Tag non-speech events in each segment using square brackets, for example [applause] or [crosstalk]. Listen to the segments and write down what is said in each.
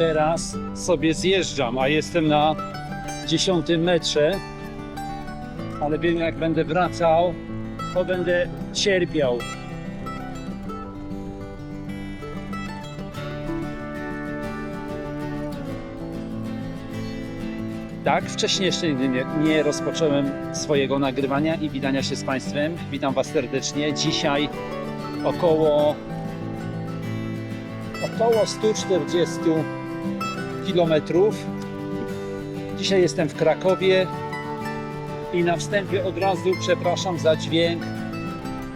teraz sobie zjeżdżam, a jestem na 10 metrze, ale wiem jak będę wracał, to będę cierpiał. Tak, wcześniej jeszcze nie, nie rozpocząłem swojego nagrywania i witania się z Państwem. Witam Was serdecznie. Dzisiaj około około 140 kilometrów. Dzisiaj jestem w Krakowie i na wstępie od razu przepraszam za dźwięk,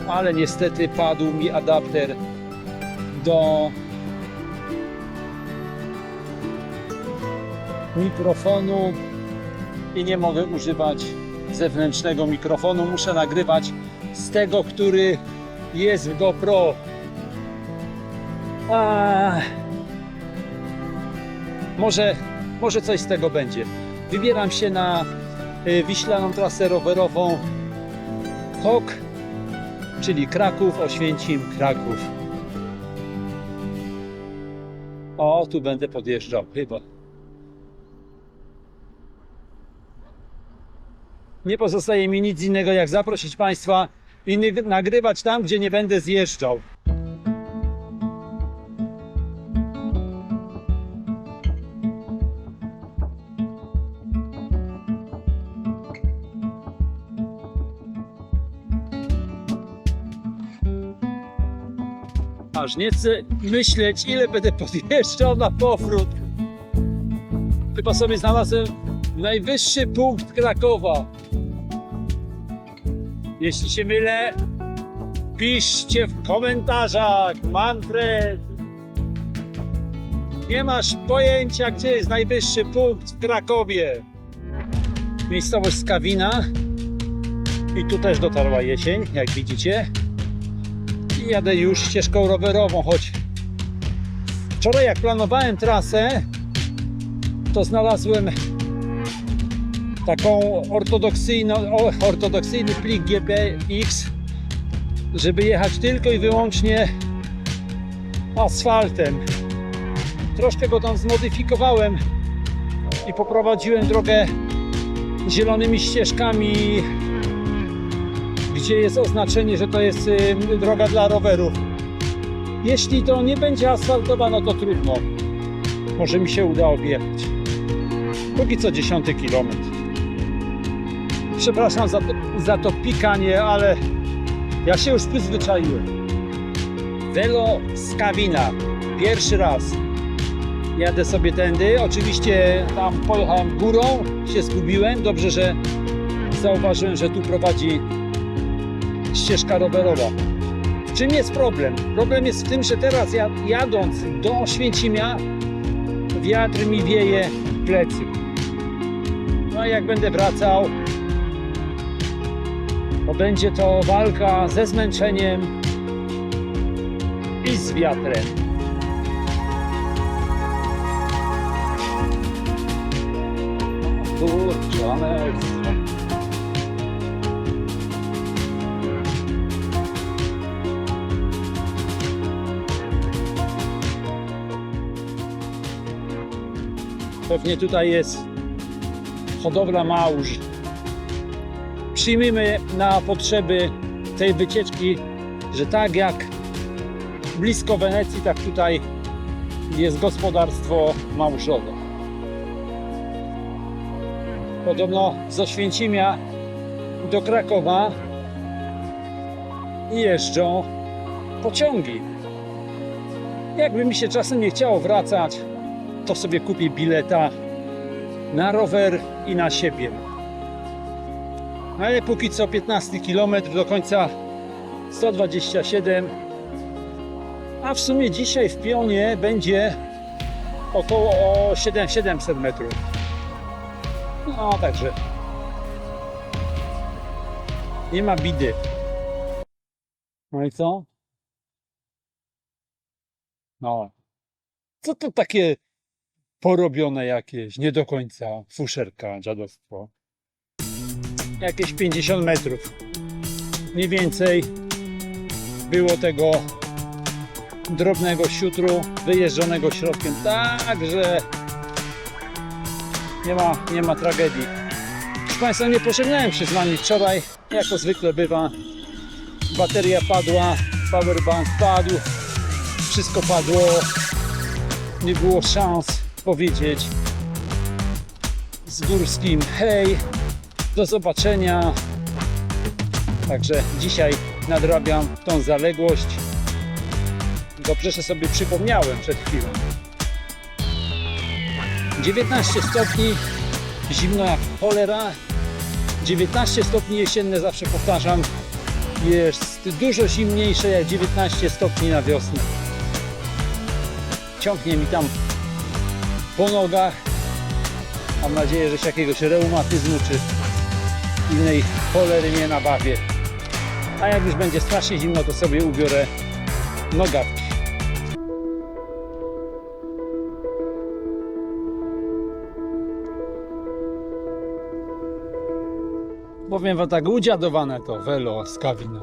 ale niestety padł mi adapter do mikrofonu i nie mogę używać zewnętrznego mikrofonu. Muszę nagrywać z tego, który jest w GoPro. A, może, może coś z tego będzie. Wybieram się na y, wiślaną trasę rowerową KOK, czyli Kraków, Oświęcim, Kraków. O, tu będę podjeżdżał chyba. Nie pozostaje mi nic innego jak zaprosić Państwa i nagrywać tam, gdzie nie będę zjeżdżał. Aż nie chcę myśleć, ile będę podjeżdżał na powrót. Chyba sobie znalazłem najwyższy punkt Krakowa. Jeśli się mylę, piszcie w komentarzach. Manfred, nie masz pojęcia, gdzie jest najwyższy punkt w Krakowie. Miejscowość Skawina. I tu też dotarła jesień, jak widzicie. Jadę już ścieżką rowerową, choć wczoraj jak planowałem trasę, to znalazłem taką ortodoksyjną, ortodoksyjny plik GPX, żeby jechać tylko i wyłącznie asfaltem. Troszkę go tam zmodyfikowałem i poprowadziłem drogę zielonymi ścieżkami, gdzie jest oznaczenie, że to jest droga dla rowerów. Jeśli to nie będzie asfaltowa, no to trudno. Może mi się uda objechać. Póki co 10 kilometr. Przepraszam za to, za to pikanie, ale ja się już przyzwyczaiłem. Velo Skawina. Pierwszy raz. Jadę sobie tędy. Oczywiście tam pojechałem górą, się zgubiłem. Dobrze, że zauważyłem, że tu prowadzi ścieżka rowerowa. Czym jest problem? Problem jest w tym, że teraz ja, jadąc do Oświęcimia wiatr mi wieje w plecy. No a jak będę wracał, to będzie to walka ze zmęczeniem i z wiatrem. Kurczę. Pewnie tutaj jest hodowla małż. Przyjmijmy na potrzeby tej wycieczki, że tak jak blisko Wenecji, tak tutaj jest gospodarstwo małżowe. Podobno z Oświęcimia do Krakowa jeżdżą pociągi. Jakby mi się czasem nie chciało wracać, to sobie kupię bileta na rower i na siebie. Ale póki co 15 km do końca 127 a w sumie dzisiaj w pionie będzie około 7, 700 metrów. No także nie ma bidy. No i co? No. Co to takie porobione jakieś, nie do końca fuszerka, dziadostwo? Jakieś 50 metrów. Mniej więcej było tego drobnego siutru wyjeżdżonego środkiem. Także nie ma, nie ma tragedii. Proszę Państwa, nie pożegnałem się z Wami wczoraj, jako zwykle bywa. Bateria padła, powerbank padł, wszystko padło. Nie było szans powiedzieć z Górskim hej, do zobaczenia. Także dzisiaj nadrabiam tą zaległość. Dobrze, że sobie przypomniałem przed chwilą. 19 stopni, zimno jak cholera. 19 stopni jesienne, zawsze powtarzam, jest dużo zimniejsze jak 19 stopni na wiosnę. Ciągnie mi tam po nogach. Mam nadzieję, że się jakiegoś reumatyzmu czy innej cholery nie nabawię. A jak już będzie strasznie zimno, to sobie ubiorę nogawki. Powiem wam tak, udziadowane to welo z Kawina.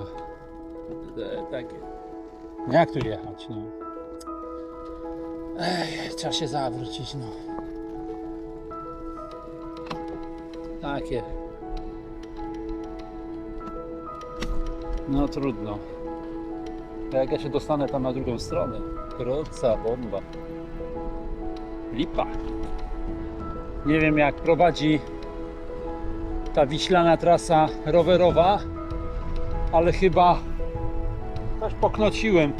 E, Takie. Jak tu jechać, no? Ej, trzeba się zawrócić, no. Takie. No trudno. Jak ja się dostanę tam na drugą stronę? Kroca, bomba. Lipa. Nie wiem jak prowadzi ta wiślana trasa rowerowa, ale chyba coś poknociłem.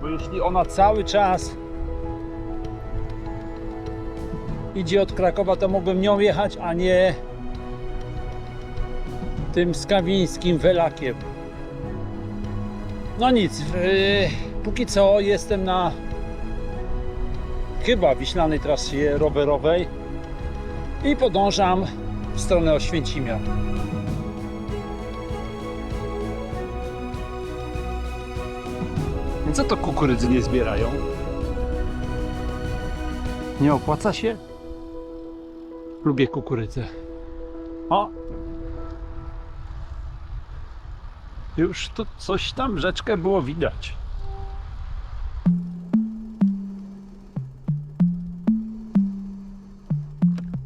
Bo jeśli ona cały czas idzie od Krakowa, to mógłbym nią jechać, a nie tym skawińskim welakiem. No nic, yy, póki co jestem na chyba wiślanej trasie rowerowej i podążam w stronę Oświęcimia. Co to kukurydzy nie zbierają? Nie opłaca się? Lubię kukurydzę. O! Już to coś tam rzeczkę było widać.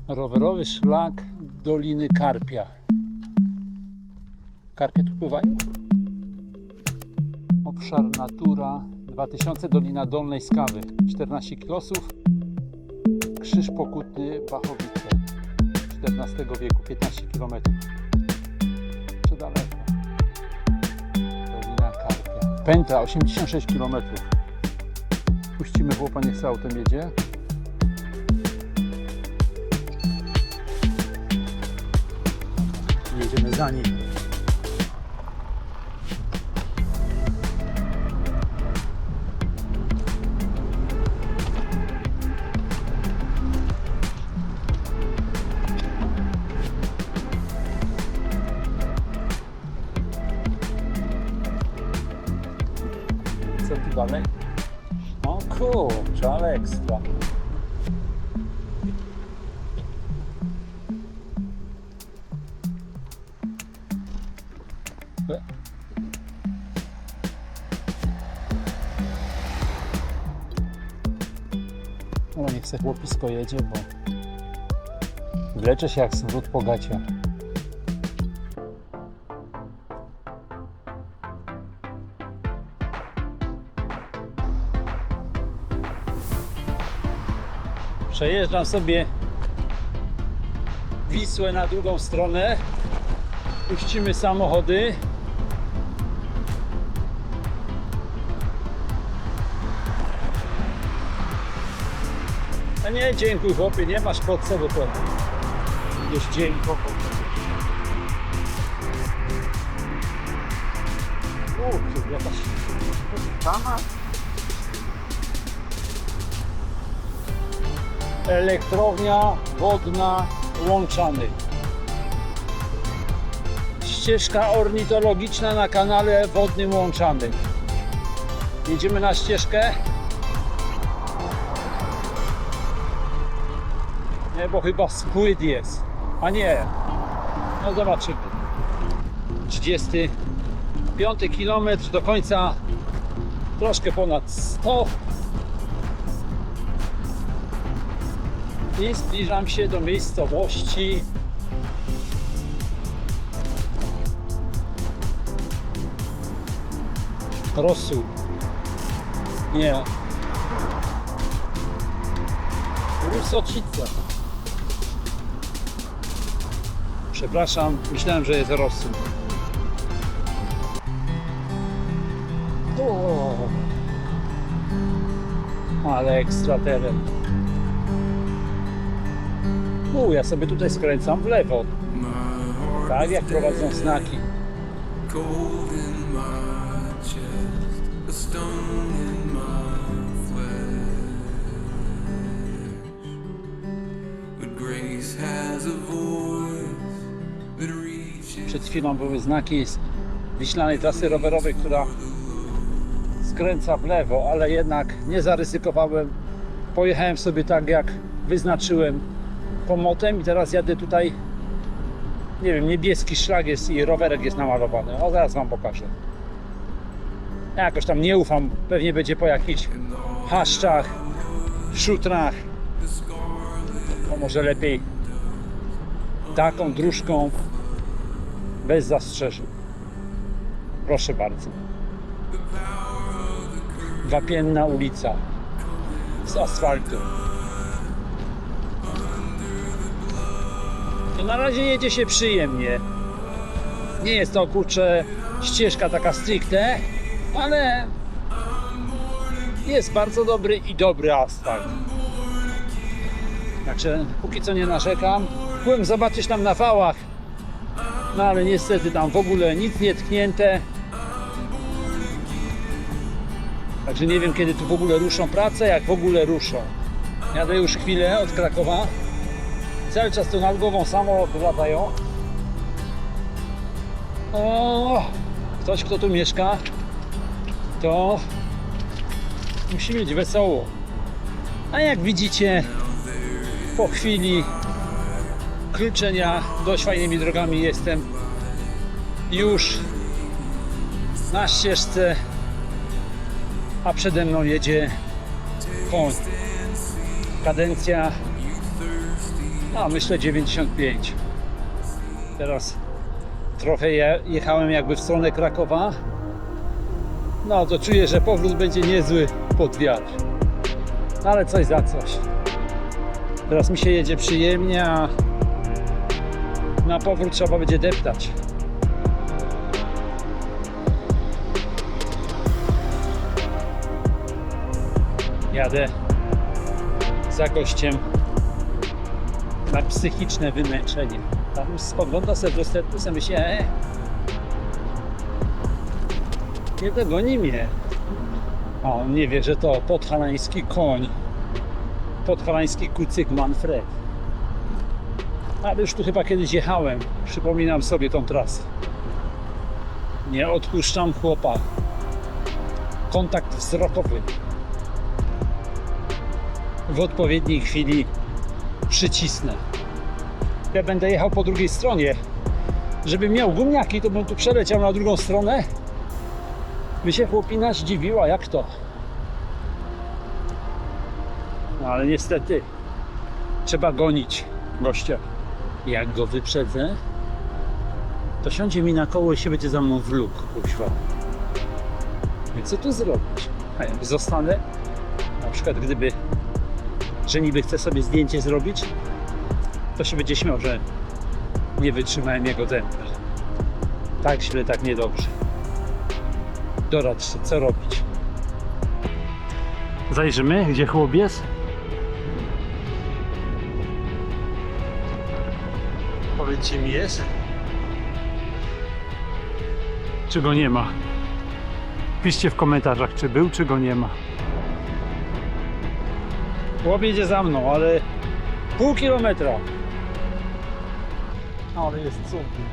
Rowerowy szlak Doliny Karpia. Karpie tu pływają? Obszar Natura 2000 Dolina Dolnej Skawy 14 kilosów Krzyż Pokutny Bachowice XIV wieku 15 km Czy daleko? Dolina Karpia. Pętla 86 km Puścimy chłopa niech z autem jedzie. Jedziemy za nim O. E. No niech se chłopisko jedzie, bo wlecze się jak smród po gacie. Przejeżdżam sobie Wisłę na drugą stronę. Puścimy samochody. A nie, dziękuj chłopie, nie masz pod sobą to. Będziesz dziękował. Kurczę, jakaś tama. Elektrownia wodna Łączany. Ścieżka ornitologiczna na kanale wodnym Łączany. Jedziemy na ścieżkę. Nie, bo chyba spłyt jest. A nie. No zobaczymy. 35 km do końca troszkę ponad 100 i zbliżam się do miejscowości Rosu. Nie. Rusocica. Przepraszam, myślałem, że jest Rosu. Ale ekstra teren. Ja sobie tutaj skręcam w lewo. Tak jak prowadzą znaki. Przed chwilą były znaki z wiślanej trasy rowerowej, która skręca w lewo, ale jednak nie zaryzykowałem. Pojechałem sobie tak, jak wyznaczyłem pomotem i teraz jadę tutaj. Nie wiem, niebieski szlak jest i rowerek jest namalowany. O, zaraz Wam pokażę. Ja jakoś tam nie ufam. Pewnie będzie po jakichś haszczach, szutrach. Może lepiej taką dróżką bez zastrzeżeń. Proszę bardzo. Wapienna ulica z asfaltu. Na razie jedzie się przyjemnie. Nie jest to kurczę ścieżka taka stricte, ale jest bardzo dobry i dobry asfalt. Także póki co nie narzekam. Byłem zobaczyć tam na wałach no ale niestety tam w ogóle nic nie tknięte. Także nie wiem kiedy tu w ogóle ruszą prace, jak w ogóle ruszą. Jadę już chwilę od Krakowa. Cały czas tu nad głową samoloty latają. O, ktoś kto tu mieszka, to musi mieć wesoło. A jak widzicie, po chwili kluczenia dość fajnymi drogami jestem już na ścieżce, a przede mną jedzie koń. Kadencja, a myślę 95. Teraz trochę je, jechałem jakby w stronę Krakowa. No to czuję, że powrót będzie niezły pod wiatr. No, Ale coś za coś. Teraz mi się jedzie przyjemnie, a na powrót trzeba będzie deptać. Jadę za gościem na psychiczne wymęczenie. Tam spogląda sobie w lusterku, sobie myśli, e, nie dogoni mnie. A on nie wie, że to podhalański koń, podhalański kucyk Manfred. Ale już tu chyba kiedyś jechałem. Przypominam sobie tą trasę. Nie odpuszczam chłopa. Kontakt wzrokowy. W odpowiedniej chwili przycisnę. Ja będę jechał po drugiej stronie. Żebym miał gumiaki, to bym tu przeleciał na drugą stronę. By się chłopina zdziwiła, jak to. No ale niestety trzeba gonić gościa. Jak go wyprzedzę, to siądzie mi na koło i się będzie za mną wlókł, kuźwa. Więc co tu zrobić? A jak zostanę, na przykład gdyby, że niby chce sobie zdjęcie zrobić, to się będzie śmiał, że nie wytrzymałem jego tempa. Tak źle, tak niedobrze. Doradźcie, co robić. Zajrzymy, gdzie chłop jest? Powiedzcie mi jest? Czy go nie ma? Piszcie w komentarzach, czy był, czy go nie ma. Chłop jedzie za mną, ale pół kilometra. Ale jest cudny.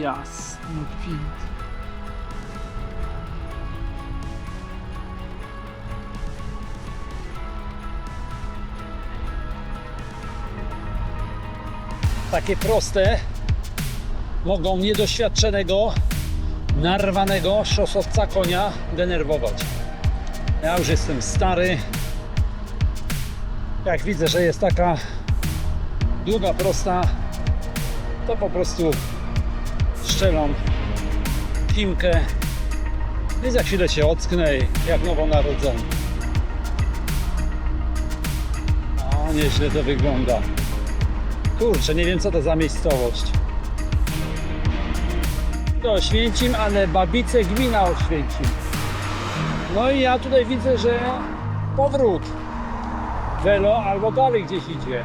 Jasny gwint. Takie proste mogą niedoświadczonego, narwanego szosowca konia denerwować. Ja już jestem stary. Jak widzę, że jest taka długa, prosta, to po prostu strzelam piłkę i za chwilę się ocknę jak nowonarodzony. O, nieźle to wygląda. Kurczę, nie wiem co to za miejscowość. To Oświęcim, ale Babice gmina Oświęcim. No i ja tutaj widzę, że powrót. Welo albo dalej gdzieś idzie.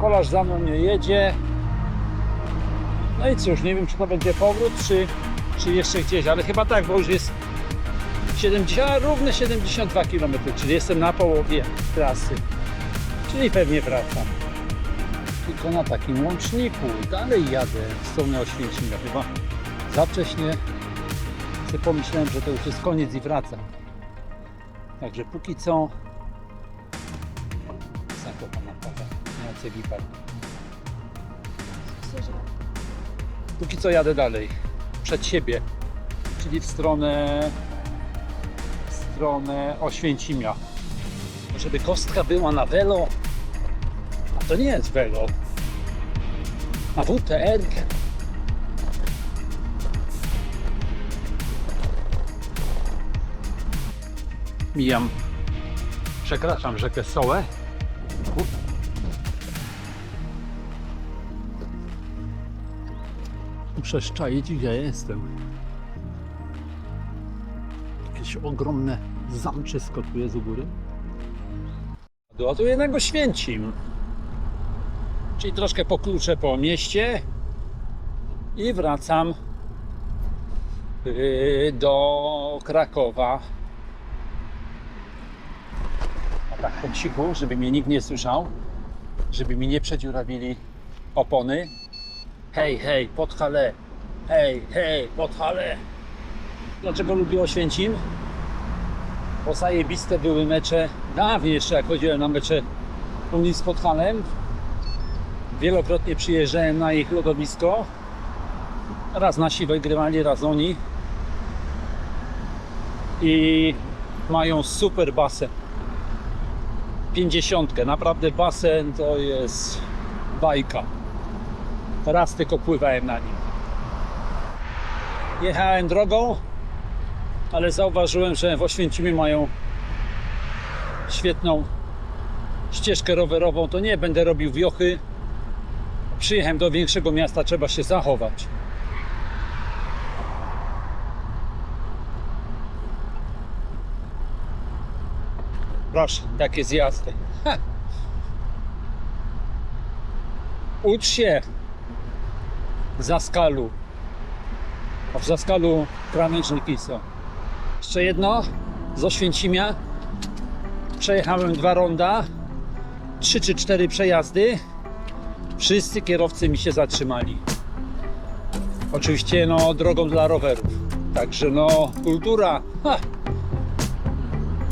Kolarz za mną nie jedzie. No i cóż, nie wiem czy to będzie powrót, czy, czy jeszcze gdzieś, ale chyba tak, bo już jest 70, równe 72 km, czyli jestem na połowie trasy. Czyli pewnie wracam. Tylko na takim łączniku. Dalej jadę w stronę Oświęcimia. Chyba za wcześnie sobie pomyślałem, że to już jest koniec i wracam. Także póki co Zakopana Pawa, Jacek Gipar. Póki co jadę dalej, przed siebie, czyli w stronę stronę Oświęcimia. Żeby kostka była na welo, a to nie jest welo, a WTR. Mijam, przekraczam rzekę Sołę. Muszę szczaić, gdzie ja jestem. Jakieś ogromne zamczysko tu jest u góry. A tu jednego święcim. Czyli troszkę pokluczę po mieście i wracam yy, do Krakowa. A tak po cichu, żeby mnie nikt nie słyszał, żeby mi nie przedziurawili opony. Hej, hej, Podhale. Hej, hej, Podhale. Dlaczego lubię Oświęcim? Bo zajebiste były mecze. Dawniej jeszcze jak chodziłem na mecze Unii z Podhalem. Wielokrotnie przyjeżdżałem na ich lodowisko. Raz nasi wygrywali, raz oni. I mają super basen. 50. Naprawdę basen to jest bajka. Raz tylko pływałem na nim. Jechałem drogą, ale zauważyłem, że w Oświęcimiu mają świetną ścieżkę rowerową. To nie będę robił wiochy. Przyjechałem do większego miasta, trzeba się zachować. Proszę, takie zjazdy. Ha. Ucz się Zaskalu. A w Zaskalu kramęczniki są. Jeszcze jedno z Oświęcimia. Przejechałem dwa ronda, trzy czy cztery przejazdy. Wszyscy kierowcy mi się zatrzymali. Oczywiście no drogą dla rowerów. Także no kultura ha,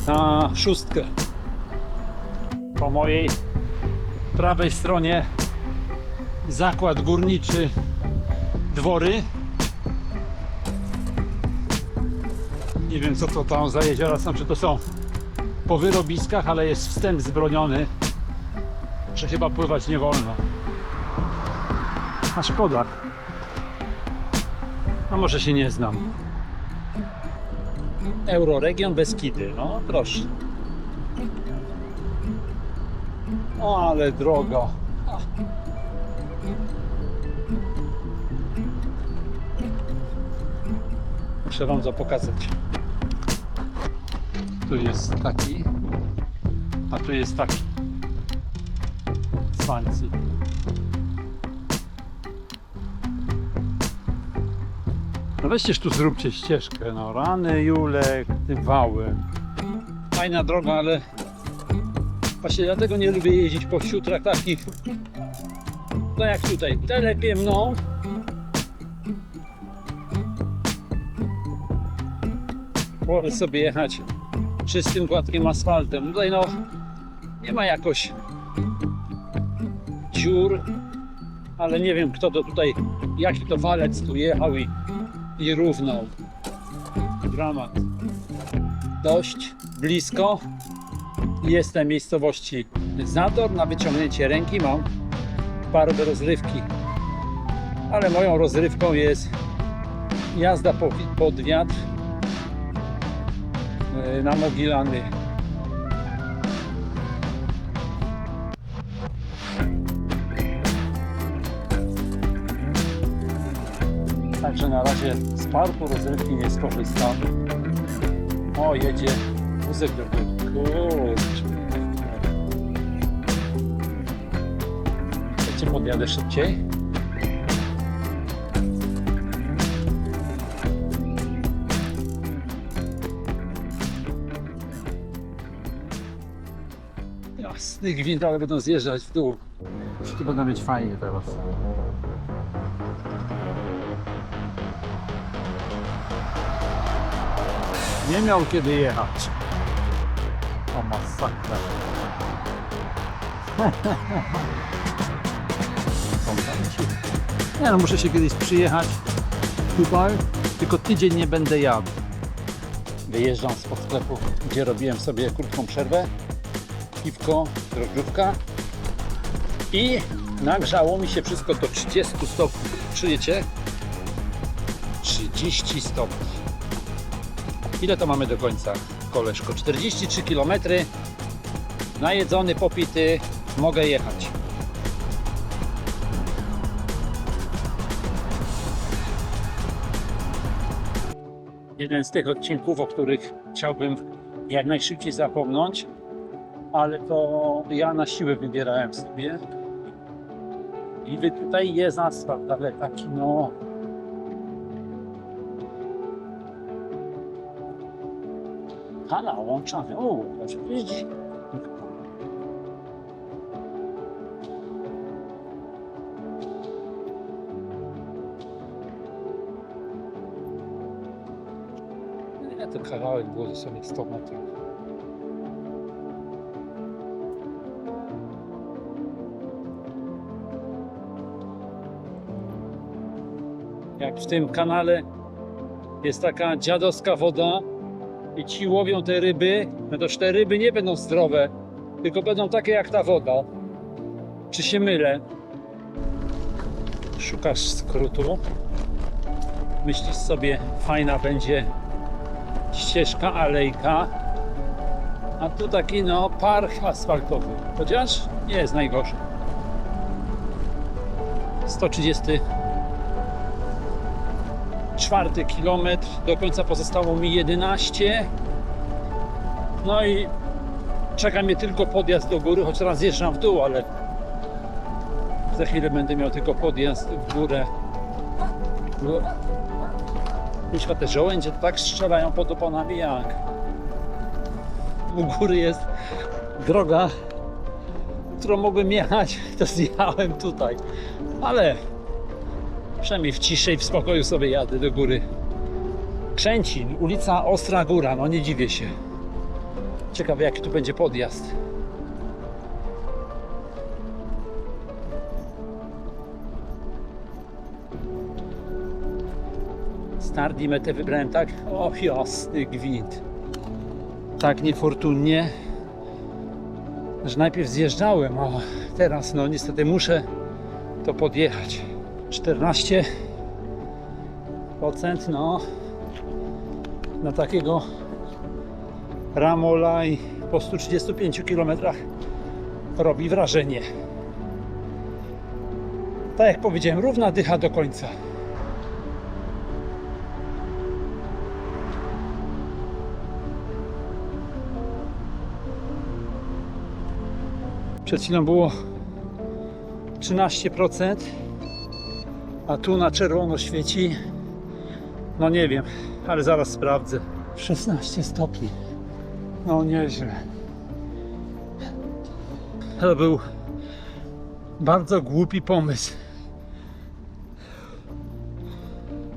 na szóstkę. Po mojej prawej stronie zakład górniczy dwory. Nie wiem co to tam za jeziora są, czy to są po wyrobiskach, ale jest wstęp zbroniony, że chyba pływać nie wolno. A szkoda. A może się nie znam. Euroregion Beskidy, no proszę. O, ale droga. Muszę wam to pokazać. Tu jest taki, a tu jest taki. Swańcy. No weźcież tu zróbcie ścieżkę, no rany Julek, tym wałem. Fajna droga, ale właśnie dlatego nie lubię jeździć po siutrach takich, no jak tutaj, telepie mną. Wolę sobie jechać czystym, gładkim asfaltem. Tutaj no nie ma jakoś dziur, ale nie wiem kto to tutaj, jaki to walec tu jechał i, i równał. Dramat. Dość blisko. Jestem miejscowości Zador. Na wyciągnięcie ręki mam parę rozrywki. Ale moją rozrywką jest jazda po, pod wiatr na Mogilany. Także na razie z parku rozrywki nie skorzystam. O, jedzie wózek do Kurczę. Chcecie podjadę szybciej? Jasny gwint, ale będą zjeżdżać w dół. Tu będą mieć fajnie teraz. Nie miał kiedy jechać. O masakra. Nie no, muszę się kiedyś przyjechać tutaj, tylko tydzień nie będę jadł. Wyjeżdżam spod sklepu, gdzie robiłem sobie krótką przerwę. Piwko, drożdżówka i nagrzało mi się wszystko do 30 stopni. Czujecie? 30 stopni. Ile to mamy do końca, koleżko? 43 km. Najedzony, popity, mogę jechać. Jeden z tych odcinków, o których chciałbym jak najszybciej zapomnieć, ale to ja na siłę wybierałem sobie. I wy- tutaj jest asfalt, ale taki no Kanał łączony. O. Nie, to kawałek było dosłownie 100 metrów. Jak w tym kanale jest taka dziadowska woda, i ci łowią te ryby, no to te ryby nie będą zdrowe, tylko będą takie jak ta woda. Czy się mylę? Szukasz skrótu. Myślisz sobie, fajna będzie ścieżka, alejka. A tu taki no park asfaltowy. Chociaż nie jest najgorzej. 130 czwarty kilometr, do końca pozostało mi 11. No i czeka mnie tylko podjazd do góry, choć teraz zjeżdżam w dół, ale za chwilę będę miał tylko podjazd w górę. Kuźwa, te żołędzie tak strzelają pod oponami jak. U góry jest droga, którą mogłem jechać, [laughs] to zjechałem tutaj. Ale Przynajmniej w ciszy i w spokoju sobie jadę do góry. Krzęcin, ulica Ostra Góra, no nie dziwię się. Ciekawe jaki tu będzie podjazd. Start i metę wybrałem tak, o jasny gwint. Tak niefortunnie, że najpierw zjeżdżałem, a teraz no niestety muszę to podjechać. 14% no na takiego ramola i po 135 km robi wrażenie. Tak jak powiedziałem, równa dycha do końca. Przed chwilą było 13% a tu na czerwono świeci no nie wiem, ale zaraz sprawdzę. 16 stopni. No nieźle. To był bardzo głupi pomysł.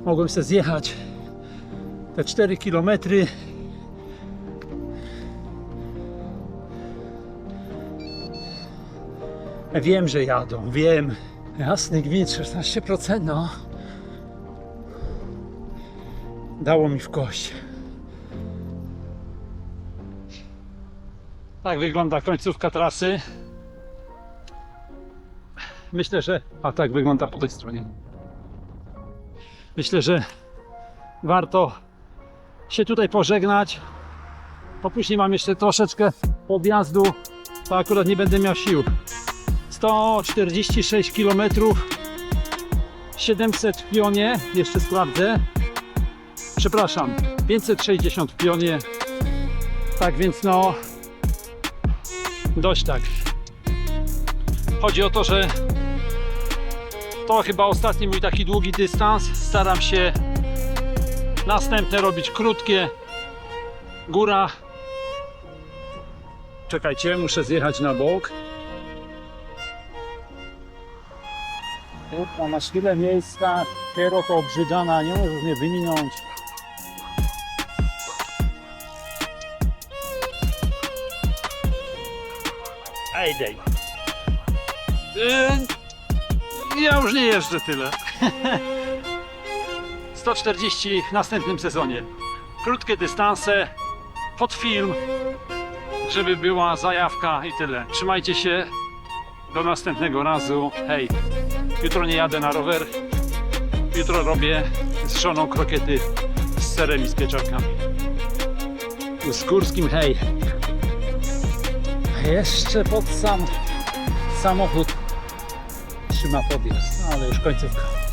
Mogłem sobie zjechać te 4 km wiem, że jadą, wiem. Jasny gwint, 16%, no. Dało mi w kość. Tak wygląda końcówka trasy. Myślę, że. A tak wygląda po tej stronie. Myślę, że warto się tutaj pożegnać. Bo później mam jeszcze troszeczkę podjazdu, to akurat nie będę miał sił. 146 km, 700 w pionie, jeszcze sprawdzę. Przepraszam, 560 w pionie. Tak więc no, dość tak. Chodzi o to, że to chyba ostatni mój taki długi dystans. Staram się następne robić krótkie. Góra. Czekajcie, muszę zjechać na bok. Kurwa, masz tyle miejsca, kierowca obrzydana, nie możesz mnie wyminąć. Ej, dej. Yy, ja już nie jeżdżę tyle. [laughs] 140 w następnym sezonie. Krótkie dystanse, pod film, żeby była zajawka i tyle. Trzymajcie się. Do następnego razu. Hej, jutro nie jadę na rower. Jutro robię z żoną krokiety z serem i z pieczarkami. Z górskim hej. Jeszcze pod sam samochód trzyma podjazd, no, ale już końcówka.